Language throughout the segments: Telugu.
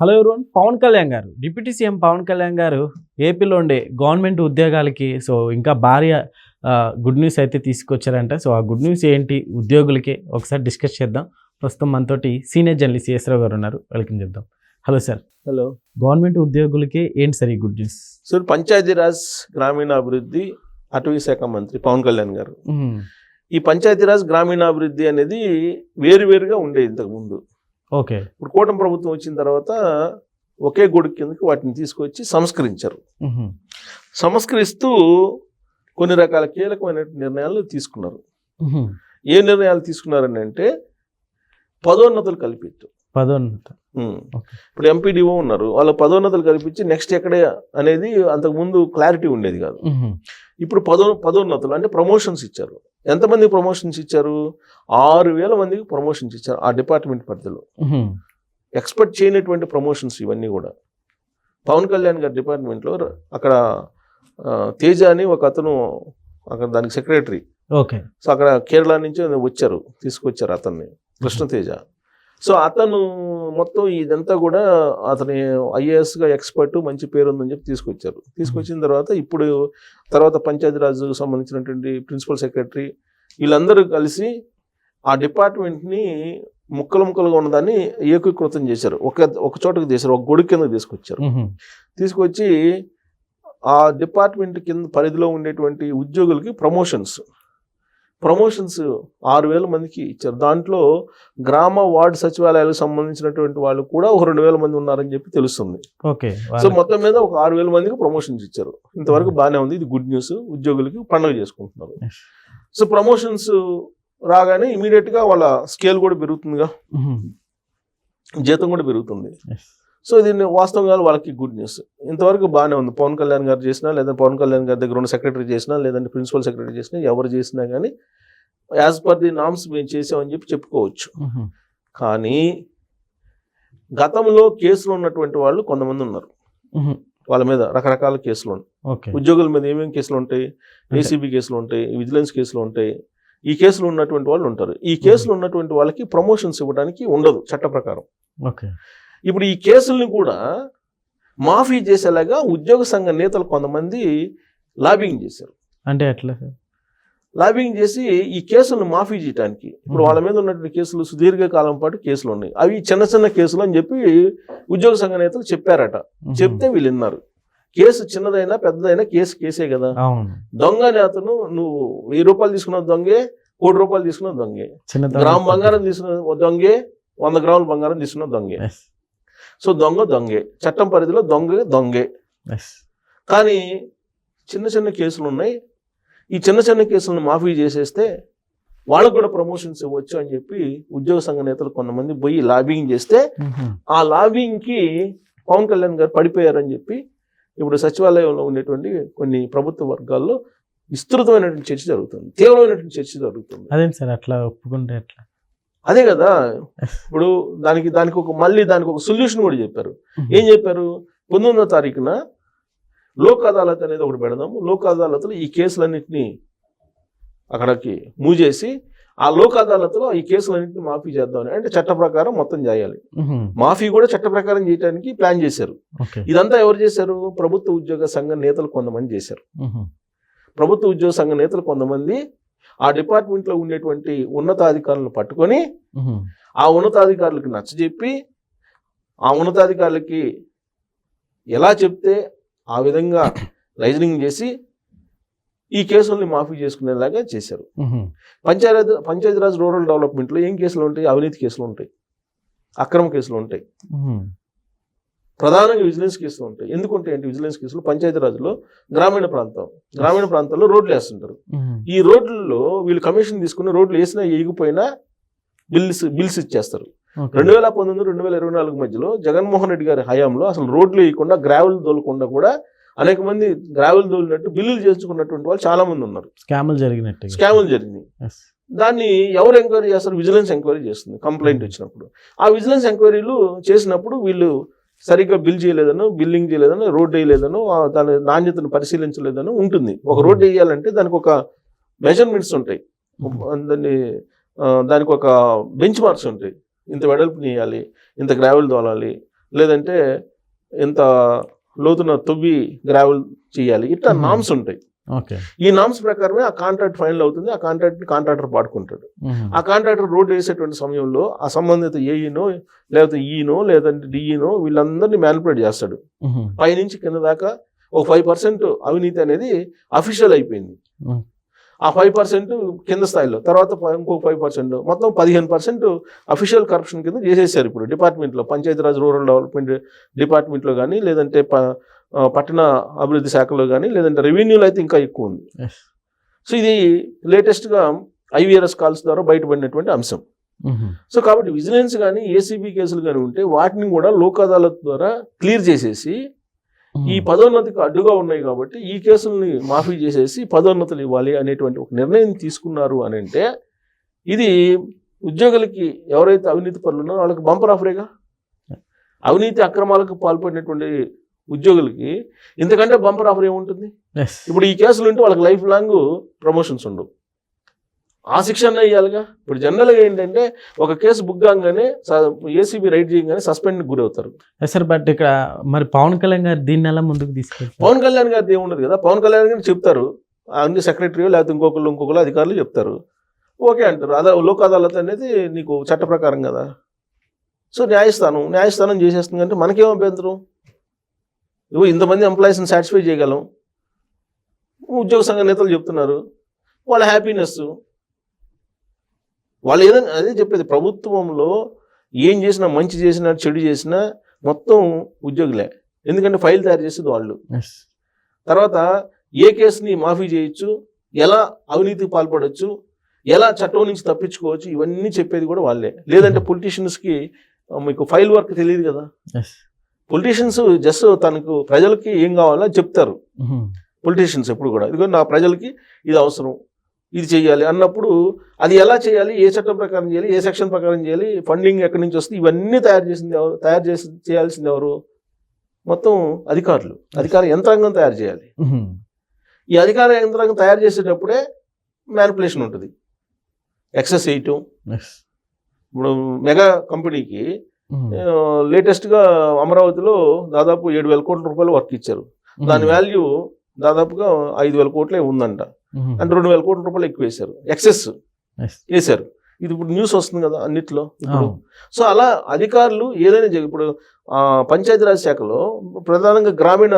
హలో ఎవరోన్ పవన్ కళ్యాణ్ గారు. డిప్యూటీ సీఎం పవన్ కళ్యాణ్ గారు ఏపీలో ఉండే గవర్నమెంట్ ఉద్యోగాలకి సో ఇంకా భారీ గుడ్ న్యూస్ అయితే తీసుకొచ్చారంట. సో ఆ గుడ్ న్యూస్ ఏంటి ఉద్యోగులకి ఒకసారి డిస్కస్ చేద్దాం. ప్రస్తుతం మనతోటి సీనియర్ జర్నలిస్ట్ సిఎస్రావు గారు ఉన్నారు. వెల్కమ్ చేద్దాం హలో సార్. హలో. గవర్నమెంట్ ఉద్యోగులకి ఏంటి సార్ ఈ గుడ్ న్యూస్? సార్ పంచాయతీరాజ్ గ్రామీణాభివృద్ధి అటవీ శాఖ మంత్రి పవన్ కళ్యాణ్ గారు. ఈ పంచాయతీరాజ్ గ్రామీణాభివృద్ధి అనేది వేరువేరుగా ఉండేది ఇంతకుముందు ఓకే. ఇప్పుడు కూటమి ప్రభుత్వం వచ్చిన తర్వాత ఒకే గొడుగు కిందకి వాటిని తీసుకొచ్చి సంస్కరించారు. సంస్కరిస్తూ కొన్ని రకాల కీలకమైన నిర్ణయాలు తీసుకున్నారు. ఏ నిర్ణయాలు తీసుకున్నారని అంటే పదోన్నతులు కల్పించు పదోన్నత. ఇప్పుడు ఎంపీడీఓ ఉన్నారు. వాళ్ళ పదోన్నతులు కల్పించి నెక్స్ట్ ఎక్కడే అనేది అంతకుముందు క్లారిటీ ఉండేది కాదు. ఇప్పుడు పదో పదోన్నతులు అంటే ప్రమోషన్స్ ఇచ్చారు. ఎంతమంది ప్రమోషన్స్ ఇచ్చారు? ఆరు వేల మందికి ప్రమోషన్స్ ఇచ్చారు ఆ డిపార్ట్మెంట్ పరిధిలో. ఎక్స్పెక్ట్ చేయనటువంటి ప్రమోషన్స్ ఇవన్నీ కూడా. పవన్ కళ్యాణ్ గారి డిపార్ట్మెంట్లో అక్కడ తేజ అని ఒక అతను అక్కడ దానికి సెక్రటరీ ఓకే సో అక్కడ కేరళ నుంచి వచ్చారు తీసుకొచ్చారు అతన్ని. కృష్ణ తేజ. సో అతను మొత్తం ఇదంతా కూడా అతని ఐఏఎస్గా ఎక్స్పర్ట్ మంచి పేరు ఉందని చెప్పి తీసుకొచ్చారు. తీసుకొచ్చిన తర్వాత ఇప్పుడు తర్వాత పంచాయతీరాజ్ సంబంధించినటువంటి ప్రిన్సిపల్ సెక్రటరీ వీళ్ళందరూ కలిసి ఆ డిపార్ట్మెంట్ని ముక్కలు ముక్కలుగా ఉన్నదాన్ని ఏకీకృతం చేశారు. ఒక ఒక చోటకి చేశారు ఒక గొడుగు కింద తీసుకొచ్చారు. తీసుకొచ్చి ఆ డిపార్ట్మెంట్ కింద పరిధిలో ఉండేటువంటి ఉద్యోగులకి ప్రమోషన్స్ ప్రమోషన్స్ ఆరు వేల మందికి ఇచ్చారు. దాంట్లో గ్రామ వార్డు సచివాలయాలకు సంబంధించినటువంటి వాళ్ళు కూడా ఒక రెండు వేల మంది ఉన్నారని చెప్పి తెలుస్తుంది. ఓకే. సో మొత్తం మీద ఒక ఆరు వేల మందికి ప్రమోషన్స్ ఇచ్చారు. ఇంతవరకు బాగానే ఉంది. ఇది గుడ్ న్యూస్. ఉద్యోగులకి పండుగ చేసుకుంటున్నారు. సో ప్రమోషన్స్ రాగానే ఇమీడియట్గా వాళ్ళ స్కేల్ కూడా పెరుగుతుందిగా. జీతం కూడా పెరుగుతుంది. సో దీన్ని వాస్తవంగా వాళ్ళకి గుడ్ న్యూస్. ఇంతవరకు బాగానే ఉంది. పవన్ కళ్యాణ్ గారు చేసినా లేదా పవన్ కళ్యాణ్ గారి దగ్గర ఉన్న సెక్రటరీ చేసినా లేదంటే ప్రిన్సిపల్ సెక్రటరీ చేసినా ఎవరు చేసినా కానీ యాజ్ పర్ ది నామ్స్ మేము చేసామని చెప్పి చెప్పుకోవచ్చు. కానీ గతంలో కేసులు ఉన్నటువంటి వాళ్ళు కొంతమంది ఉన్నారు. వాళ్ళ మీద రకరకాల కేసులు ఉన్నాయి. ఉద్యోగుల మీద ఏమేమి కేసులు ఉంటాయి? ఏసీబీ కేసులు ఉంటాయి విజిలెన్స్ కేసులు ఉంటాయి. ఈ కేసులు ఉన్నటువంటి వాళ్ళు ఉంటారు. ఈ కేసులు ఉన్నటువంటి వాళ్ళకి ప్రమోషన్స్ ఇవ్వడానికి ఉండదు చట్ట ప్రకారం. ఓకే. ఇప్పుడు ఈ కేసుల్ని కూడా మాఫీ చేసేలాగా ఉద్యోగ సంఘ నేతలు కొంతమంది లాబింగ్ చేశారు. అంటే ఎట్లా సార్? లాబింగ్ చేసి ఈ కేసులను మాఫీ చేయడానికి ఇప్పుడు వాళ్ళ మీద ఉన్నటువంటి కేసులు సుదీర్ఘ కాలం పాటు కేసులు ఉన్నాయి. అవి చిన్న చిన్న కేసులు అని చెప్పి ఉద్యోగ సంఘ నేతలు చెప్పారట. చెప్తే వీళ్ళు విన్నారు. కేసు చిన్నదైనా పెద్దదైనా కేసు కేసే కదా. దొంగ అనే అతను నువ్వు వెయ్యి రూపాయలు తీసుకున్న దొంగే కోటి రూపాయలు తీసుకున్న దొంగే. చిన్న గ్రామ్ బంగారం తీసుకున్న దొంగే వంద గ్రాముల బంగారం తీసుకున్న దొంగే. సో దొంగ దొంగే. చట్టం పరిధిలో దొంగ దొంగే. కానీ చిన్న చిన్న కేసులు ఉన్నాయి. ఈ చిన్న చిన్న కేసులను మాఫీ చేసేస్తే వాళ్ళకు కూడా ప్రమోషన్స్ ఇవ్వచ్చు అని చెప్పి ఉద్యోగ సంఘ నేతలు కొంతమంది పోయి లాబింగ్ చేస్తే ఆ లాబింగ్కి పవన్ కళ్యాణ్ గారు పడిపోయారని చెప్పి ఇప్పుడు సచివాలయంలో ఉండేటువంటి కొన్ని ప్రభుత్వ వర్గాల్లో విస్తృతమైనటువంటి చర్చ జరుగుతుంది. తీవ్రమైనటువంటి చర్చ జరుగుతుంది. అదేంటి సార్ అట్లా ఒప్పుకుంటే ఎట్లా? అదే కదా. ఇప్పుడు దానికి దానికి ఒక మళ్ళీ దానికి ఒక సొల్యూషన్ కూడా చెప్పారు. ఏం చెప్పారు? పంతొమ్మిదో తారీఖున లోక్ అదాలత్ అనేది ఒకటి పెడదాము లోక్ అదాలత్లో ఈ కేసులన్నింటినీ అక్కడికి మూవ్ చేసి ఆ లోక్ అదాలత్లో ఈ కేసులన్నింటినీ మాఫీ చేద్దామని అంటే చట్ట ప్రకారం మొత్తం చేయాలి. మాఫీ కూడా చట్ట ప్రకారం చేయడానికి ప్లాన్ చేశారు. ఇదంతా ఎవరు చేశారు? ప్రభుత్వ ఉద్యోగ సంఘ నేతలు కొంతమంది చేశారు. ప్రభుత్వ ఉద్యోగ సంఘ నేతలు కొంతమంది ఆ డిపార్ట్మెంట్లో ఉండేటువంటి ఉన్నతాధికారులను పట్టుకొని ఆ ఉన్నతాధికారులకు నచ్చజెప్పి ఆ ఉన్నతాధికారులకి ఎలా చెప్తే ఆ విధంగా లైజనింగ్ చేసి ఈ కేసుల్ని మాఫీ చేసుకునేలాగా చేశారు. పంచాయతీ పంచాయతీరాజ్ రూరల్ డెవలప్మెంట్లో ఏం కేసులు ఉంటాయి? అవినీతి కేసులు ఉంటాయి. అక్రమ కేసులు ఉంటాయి. ప్రధానంగా విజిలెన్స్ కేసులు ఉంటాయి. ఎందుకుంటే ఏంటి? విజిలెన్స్ కేసులు పంచాయతీరాజ్లో గ్రామీణ ప్రాంతం. గ్రామీణ ప్రాంతాల్లో రోడ్లు వేస్తుంటారు. ఈ రోడ్లలో వీళ్ళు కమిషన్ తీసుకుని రోడ్లు వేసినా వేయకపోయినా బిల్స్ బిల్స్ ఇచ్చేస్తారు. రెండు వేల పంతొమ్మిది రెండు వేల ఇరవై నాలుగు మధ్యలో జగన్మోహన్ రెడ్డి గారి హయాంలో అసలు రోడ్లు వేయకుండా గ్రావెల్ తోలకుండా కూడా అనేక మంది గ్రావెల్ తోలినట్టు బిల్లులు చేసుకున్నటువంటి వాళ్ళు చాలా మంది ఉన్నారు. స్కాములు జరిగినట్టు. స్కాములు జరిగినాయి. దాన్ని ఎవరు ఎంక్వైరీ చేస్తారు? విజిలెన్స్ ఎంక్వైరీ చేస్తుంది. కంప్లైంట్ వచ్చినప్పుడు. ఆ విజిలెన్స్ ఎంక్వైరీలు చేసినప్పుడు వీళ్ళు సరిగ్గా బిల్ చేయలేదనో బిల్లింగ్ చేయలేదనో రోడ్డు వేయలేదనో దాని నాణ్యతను పరిశీలించలేదనో ఉంటుంది. ఒక రోడ్డు వేయాలంటే దానికి ఒక మెజర్మెంట్స్ ఉంటాయి. దాన్ని దానికి ఒక బెంచ్ మార్క్స్ ఉంటాయి. ఇంత వెడల్పు తీయాలి ఇంత గ్రావెల్ తోలాలి లేదంటే ఎంత లోతున తవ్వి గ్రావెల్ చేయాలి ఇట్లా. నామ్స్ ఉంటాయి. ఈ నామ్స్ ప్రకారమే ఆ కాంట్రాక్ట్ ఫైనల్ అవుతుంది ఆ కాంట్రాక్ట్ కాంట్రాక్టర్ పాడుకుంటాడు ఆ కాంట్రాక్టర్ రోడ్ వేసేటువంటి సమయంలో ఆ సంబంధిత ఏఈనో లేకపోతే ఈనో లేదంటే డిఈనో వీళ్ళందరినీ మ్యానిపులేట్ చేస్తాడు. పైనుంచి కింద దాకా ఒక ఫైవ్ పర్సెంట్ అవినీతి అనేది అఫీషియల్ అయిపోయింది. ఆ ఫైవ్ పర్సెంట్ కింద స్థాయిలో తర్వాత ఇంకో ఫైవ్ పర్సెంట్ మొత్తం పదిహేను పర్సెంట్ అఫీషియల్ కరప్షన్ కింద చేసేసారు ఇప్పుడు డిపార్ట్మెంట్లో పంచాయతీరాజ్ రూరల్ డెవలప్మెంట్ డిపార్ట్మెంట్లో కానీ లేదంటే పట్టణ అభివృద్ధి శాఖలో కానీ లేదంటే రెవెన్యూలో అయితే ఇంకా ఎక్కువ ఉంది. సో ఇది లేటెస్ట్గా ఐవీఆర్ఎస్ కాల్స్ ద్వారా బయటపడినటువంటి అంశం. సో కాబట్టి విజిలెన్స్ కానీ ఏసీబీ కేసులు కానీ ఉంటే వాటిని కూడా లోక్ అదాలత్ ద్వారా క్లియర్ చేసేసి ఈ పదోన్నతికి అడ్డుగా ఉన్నాయి కాబట్టి ఈ కేసుల్ని మాఫీ చేసేసి పదోన్నతులు ఇవ్వాలి అనేటువంటి ఒక నిర్ణయం తీసుకున్నారు అని అంటే ఇది ఉద్యోగులకి ఎవరైతే అవినీతి పనులు ఉన్నారో వాళ్ళకి బంపర్ ఆఫరేగా అవినీతి అక్రమాలకు పాల్పడినటువంటి ఉద్యోగులకి ఇంతకంటే బంపర్ ఆఫర్ ఏముంటుంది? ఇప్పుడు ఈ కేసులు ఉంటే వాళ్ళకి లైఫ్ లాంగ్ ప్రమోషన్స్ ఉండవు. ఆ శిక్షణ ఇవ్వాలిగా ఇప్పుడు జనరల్గా ఏంటంటే ఒక కేసు బుక్ కాగానే ఏసీబీ రైడ్ చేయగానే సస్పెండ్ గురవుతారు. సార్ బట్ ఇక్కడ మరి పవన్ కళ్యాణ్ గారు దీన్ని ఎలా ముందుకు తీసుకెళ్తారు? పవన్ కళ్యాణ్ గారిది ఏముండదు కదా? పవన్ కళ్యాణ్ గారిని చెప్తారు. అన్ని సెక్రటరీ లేకపోతే ఇంకొకరు ఇంకొకరు అధికారులు చెప్తారు. ఓకే అంటారు. అదే లోక్ అదాలత్ అనేది నీకు చట్ట ప్రకారం కదా? సో న్యాయస్థానం న్యాయస్థానం చేసేస్తుంది అంటే మనకేం అభ్యంతరం? ఇవ్వ ఇంతమంది ఎంప్లాయీస్ని సాటిస్ఫై చేయగలం. ఉద్యోగ సంఘ నేతలు చెప్తున్నారు. వాళ్ళ హ్యాపీనెస్ వాళ్ళు ఏదైనా అదే చెప్పేది ప్రభుత్వంలో ఏం చేసినా మంచి చేసినా చెడు చేసినా మొత్తం ఉద్యోగులే. ఎందుకంటే ఫైల్ తయారు చేసేది వాళ్ళు. తర్వాత ఏ కేసుని మాఫీ చేయొచ్చు ఎలా అవినీతికి పాల్పడవచ్చు ఎలా చట్టం నుంచి తప్పించుకోవచ్చు ఇవన్నీ చెప్పేది కూడా వాళ్ళే. లేదంటే పొలిటీషియన్స్కి మీకు ఫైల్ వర్క్ తెలియదు కదా. పొలిటీషియన్స్ జస్ట్ తనకు ప్రజలకి ఏం కావాలో చెప్తారు. పొలిటీషియన్స్ ఎప్పుడు కూడా. ఇదిగో నా ప్రజలకి ఇది అవసరం. ఇది చేయాలి అన్నప్పుడు అది ఎలా చేయాలి? ఏ చట్టం ప్రకారం చేయాలి? ఏ సెక్షన్ ప్రకారం చేయాలి? ఫండింగ్ ఎక్కడి నుంచి వస్తుంది? ఇవన్నీ తయారు చేసింది ఎవరు? తయారు చేసి చేయాల్సింది ఎవరు? మొత్తం అధికారులు. అధికార యంత్రాంగం తయారు చేయాలి. ఈ అధికార యంత్రాంగం తయారు చేసేటప్పుడే మ్యానిపులేషన్ ఉంటుంది. ఎక్సెస్ వేయటం ఇప్పుడు మెగా కంపెనీకి లేటెస్ట్గా అమరావతిలో దాదాపు ఏడు వేల కోట్ల రూపాయలు వర్క్ ఇచ్చారు. దాని వాల్యూ దాదాపుగా ఐదు వేల కోట్లే ఉందంట. అంటే రెండు వేల కోట్ల రూపాయలు ఎక్కువ వేశారు. ఎక్సెస్ వేశారు. ఇది ఇప్పుడు న్యూస్ వస్తుంది కదా అన్నిట్లో ఇప్పుడు. సో అలా అధికారులు ఏదైనా ఇప్పుడు పంచాయతీరాజ్ శాఖలో ప్రధానంగా గ్రామీణ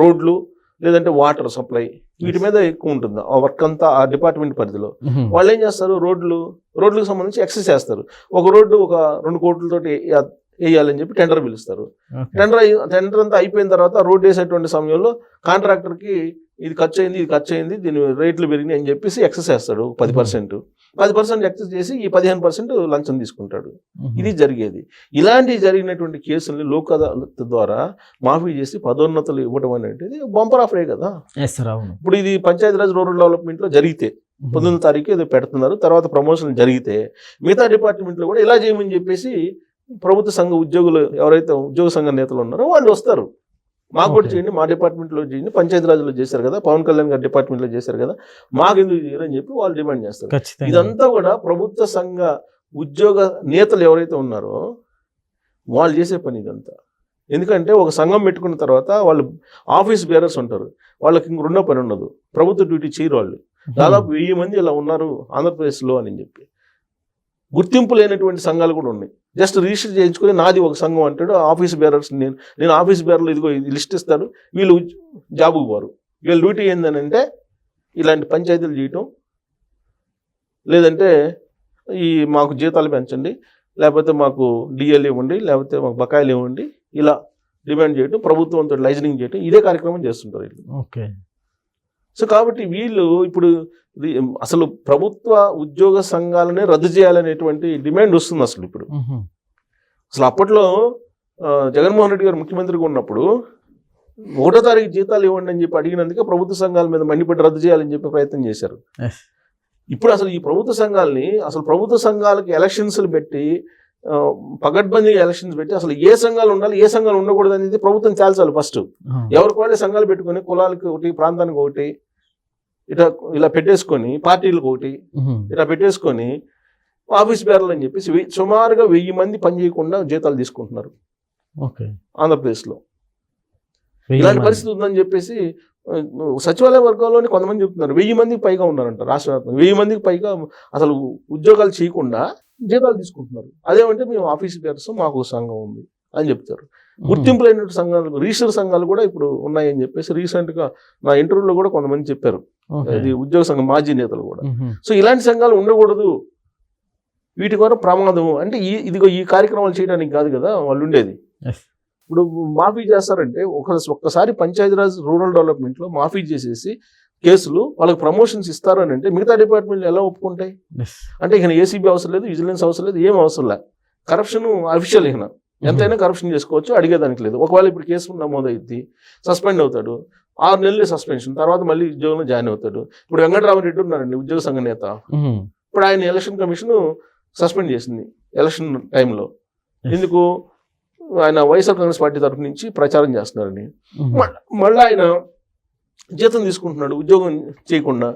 రోడ్లు లేదంటే వాటర్ సప్లై వీటి మీద ఎక్కువ ఉంటుంది? ఆ వర్క్ అంతా ఆ డిపార్ట్మెంట్ పరిధిలో. వాళ్ళు ఏం చేస్తారు? రోడ్లు రోడ్లకు సంబంధించి ఎక్సెస్ చేస్తారు. ఒక రోడ్డు ఒక రెండు కోట్లతోటి ఏ- వేయాలని చెప్పి టెండర్ పిలుస్తారు. టెండర్ టెండర్ అంతా అయిపోయిన తర్వాత రోడ్ వేసేటువంటి సమయంలో కాంట్రాక్టర్కి ఇది ఖర్చు అయింది ఇది ఖర్చు అయింది దీని రేట్లు పెరిగినాయి అని చెప్పేసి ఎక్సెస్ చేస్తాడు పది పర్సెంట్. పది పర్సెంట్ ఎక్సెస్ చేసి ఈ పదిహేను పర్సెంట్ లంచం తీసుకుంటాడు. ఇది జరిగేది. ఇలాంటి జరిగినటువంటి కేసుల్ని లోక్ అదాలత్ ద్వారా మాఫీ చేసి పదోన్నతులు ఇవ్వడం అనేది బంపర్ ఆఫరే కదా. ఎస్ సార్ అవును. ఇప్పుడు ఇది పంచాయతీరాజ్ రూరల్ డెవలప్మెంట్లో జరిగితే పంతొమ్మిది తారీఖు ఏదో పెడుతున్నారు తర్వాత ప్రమోషన్ జరిగితే మిగతా డిపార్ట్మెంట్లో కూడా ఇలా చేయమని చెప్పేసి ప్రభుత్వ సంఘ ఉద్యోగులు ఎవరైతే ఉద్యోగ సంఘ నేతలు ఉన్నారో వాళ్ళు వస్తారు. మాకు కూడా. చేయండి మా డిపార్ట్మెంట్లో చేయండి. పంచాయతీరాజ్లో చేశారు కదా పవన్ కళ్యాణ్ గారి డిపార్ట్మెంట్లో చేశారు కదా మాకు ఎందుకు చేయరని చెప్పి వాళ్ళు డిమాండ్ చేస్తారు. ఇదంతా కూడా ప్రభుత్వ సంఘ ఉద్యోగ నేతలు ఎవరైతే ఉన్నారో వాళ్ళు చేసే పని ఇదంతా. ఎందుకంటే ఒక సంఘం పెట్టుకున్న తర్వాత వాళ్ళు ఆఫీస్ బేరర్స్ ఉంటారు. వాళ్ళకి ఇంక రెండో పని ఉండదు. ప్రభుత్వ డ్యూటీ చేయరు వాళ్ళు. దాదాపు వెయ్యి మంది ఇలా ఉన్నారు ఆంధ్రప్రదేశ్లో అని చెప్పి. గుర్తింపు లేనటువంటి సంఘాలు కూడా ఉన్నాయి. జస్ట్ రిజిస్టర్ చేయించుకుని నాది ఒక సంఘం అంటాడు ఆఫీస్ బేరర్స్ నేను నేను ఆఫీస్ బేరర్లు ఇదిగో ఇది లిస్ట్ ఇస్తాడు వీళ్ళు జాబుకు పోరు. వీళ్ళ డ్యూటీ అంటే ఇలాంటి పంచాయతీలు చేయటం లేదంటే ఈ మాకు జీతాలు పెంచండి లేకపోతే మాకు డిఎల్ ఇవ్వండి లేకపోతే మాకు బకాయిలు ఇవ్వండి ఇలా డిమాండ్ చేయటం ప్రభుత్వంతో లైజనింగ్ చేయటం ఇదే కార్యక్రమం చేస్తుంటారు వీళ్ళు. ఓకే. సో కాబట్టి వీళ్ళు ఇప్పుడు అసలు ప్రభుత్వ ఉద్యోగ సంఘాలనే రద్దు చేయాలనేటువంటి డిమాండ్ వస్తుంది అసలు ఇప్పుడు. అసలు అప్పట్లో జగన్మోహన్ రెడ్డి గారు ముఖ్యమంత్రిగా ఉన్నప్పుడు ఒకటో తారీఖు జీతాలు ఇవ్వండి అని చెప్పి అడిగినందుకే ప్రభుత్వ సంఘాల మీద మండిపడి రద్దు చేయాలని చెప్పి ప్రయత్నం చేశారు. ఇప్పుడు అసలు ఈ ప్రభుత్వ సంఘాలని అసలు ప్రభుత్వ సంఘాలకి ఎలక్షన్స్లు పెట్టి ఆ, పగడ్బందీగా ఎలక్షన్స్ పెట్టి అసలు ఏ సంఘాలు ఉండాలి ఏ సంఘాలు ఉండకూడదు అనేది ప్రభుత్వం తేల్చాలి ఫస్ట్. ఎవరికి వాళ్ళే సంఘాలు పెట్టుకొని కులాలకి ఒకటి ప్రాంతానికి ఒకటి ఇట్లా ఇలా పెట్టేసుకొని పార్టీలకు ఒకటి ఇలా పెట్టేసుకొని ఆఫీస్ బేరలు అని చెప్పేసి సుమారుగా వెయ్యి మంది పని చేయకుండా జీతాలు తీసుకుంటున్నారు. ఆంధ్రప్రదేశ్లో. ఇలాంటి. పరిస్థితి ఉందని చెప్పేసి సచివాలయ వర్గాల్లోని కొంతమంది చెప్తున్నారు. వెయ్యి మందికి పైగా ఉన్నారంట రాష్ట్ర వ్యాప్తంగా. వెయ్యి మందికి పైగా అసలు ఉద్యోగాలు చేయకుండా జీతాలు తీసుకుంటున్నారు. అదేమంటే మేము ఆఫీస్ బేర్స్ మాకు సంఘం ఉంది అని చెప్తారు. గుర్తింపు లేనటువంటి సంఘాలు రిజిస్టర్ సంఘాలు కూడా ఇప్పుడు ఉన్నాయని చెప్పేసి రీసెంట్గా నా ఇంటర్వ్యూలో కూడా కొంతమంది చెప్పారు. ఇది ఉద్యోగ సంఘం మాజీ నేతలు కూడా. సో ఇలాంటి సంఘాలు ఉండకూడదు. వీటి ద్వారా ప్రమాదం. అంటే ఈ ఇదిగో ఈ కార్యక్రమాలు చేయడానికి కాదు కదా వాళ్ళు ఉండేది. ఇప్పుడు మాఫీ చేస్తారంటే ఒక ఒక్కసారి పంచాయతీరాజ్ రూరల్ డెవలప్మెంట్లో మాఫీ చేసేసి కేసులు వాళ్ళకి ప్రమోషన్స్ ఇస్తారు అని అంటే మిగతా డిపార్ట్మెంట్లు ఎలా ఒప్పుకుంటాయి. అంటే ఇక ఏసీబీ అవసరం లేదు విజిలెన్స్ అవసరం లేదు ఏం అవసరం లేదు కరప్షన్ అఫీషియల్ ఇక ఎంతైనా కరప్షన్ చేసుకోవచ్చు అడిగేదానికి లేదు. ఒకవేళ ఇప్పుడు కేసు నమోదైద్ది సస్పెండ్ అవుతాడు ఆరు నెలలు సస్పెన్షన్ తర్వాత మళ్ళీ ఉద్యోగంలో జాయిన్ అవుతాడు. ఇప్పుడు వెంకటరామరెడ్డి ఉన్నారండి ఉద్యోగ సంఘ నేత. ఇప్పుడు ఆయన ఎలక్షన్ కమిషన్ సస్పెండ్ చేసింది ఎలక్షన్ టైంలో ఎందుకు? ఆయన వైఎస్ఆర్ కాంగ్రెస్ పార్టీ తరఫు నుంచి ప్రచారం చేస్తున్నారని మళ్ళీ ఆయన జీతం తీసుకుంటున్నాడు ఉద్యోగం చేయకుండా.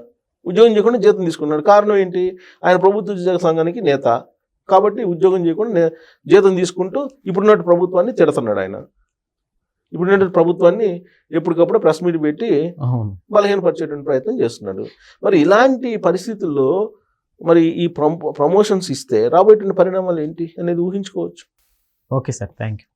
ఉద్యోగం చేయకుండా జీతం తీసుకున్నాడు కారణం ఏంటి? ఆయన ప్రభుత్వ ఉద్యోగ సంఘానికి నేత. కాబట్టి ఉద్యోగం చేయకుండా జీతం తీసుకుంటూ ఇప్పుడున్నట్టు ప్రభుత్వాన్ని తిడుతున్నాడు ఆయన. ఇప్పుడున్నట్టు ప్రభుత్వాన్ని ఎప్పటికప్పుడు ప్రెస్ మీట్ పెట్టి బలహీనపరిచేటువంటి ప్రయత్నం చేస్తున్నాడు. మరి ఇలాంటి పరిస్థితుల్లో మరి ఈ ప్రమో ప్రమోషన్స్ ఇస్తే రాబోయేటువంటి పరిణామాలు ఏంటి అనేది ఊహించుకోవచ్చు. Okay sir thank you